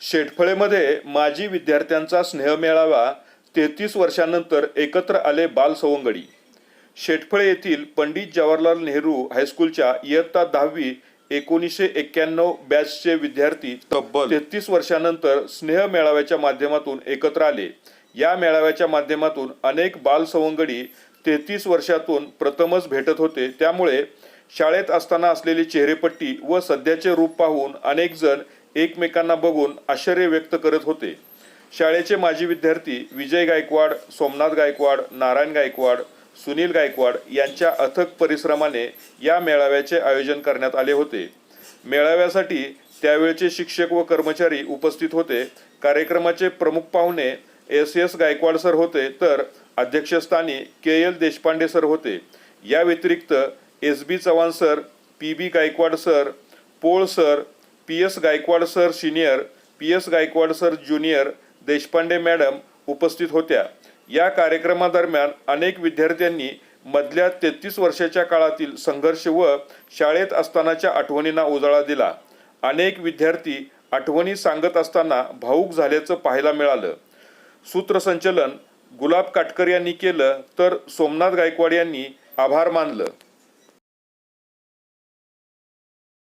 शेटफळेमध्ये माजी विद्यार्थ्यांचा स्नेहमेळावा तेहतीस वर्षांनंतर एकत्र आले बाल सवंगडी. शेटफळे येथील पंडित जवाहरलाल नेहरू हायस्कूलच्या इयत्ता दहावी एकोणीसशे एक्क्याण्णव बॅचचे विद्यार्थी तब्बल. तेहतीस वर्षांनंतर स्नेह मेळाव्याच्या माध्यमातून एकत्र आले. या मेळाव्याच्या माध्यमातून अनेक बाल सवंगडी तेहतीस वर्षातून प्रथमच भेटत होते. त्यामुळे शाळेत असताना असलेली चेहरेपट्टी व सध्याचे रूप पाहून अनेक जण एकमेकांना बघून आश्चर्य व्यक्त करत होते. शाळेचे माजी विद्यार्थी विजय गायकवाड सोमनाथ गायकवाड नारायण गायकवाड सुनील गायकवाड यांच्या अथक परिश्रमाने या मेळाव्याचे आयोजन करण्यात आले होते. मेळाव्यासाठी त्यावेळचे शिक्षक व कर्मचारी उपस्थित होते. कार्यक्रमाचे प्रमुख पाहुणे एस एस गायकवाड सर होते तर अध्यक्षस्थानी के एल देशपांडे सर होते. या व्यतिरिक्त S B Chavan sir P B Gaikwad sir Pol sir P S Gaikwad sir senior P S Gaikwad sir junior Deshpande madam उपस्थित होत्या. या कार्यक्रमादरम्यान अनेक विद्यार्थ्यांनी मधल्या तेहतीस वर्षाच्या काळातील संघर्ष व शाळेत असतानाच्या आठवणींना उजाळा दिला. अनेक विद्यार्थी आठवणी सांगत असताना भाऊक झाल्याचं पाहायला मिळालं. सूत्रसंचलन गुलाब काटकर यांनी केलं तर सोमनाथ गायकवाड यांनी आभार मानलं.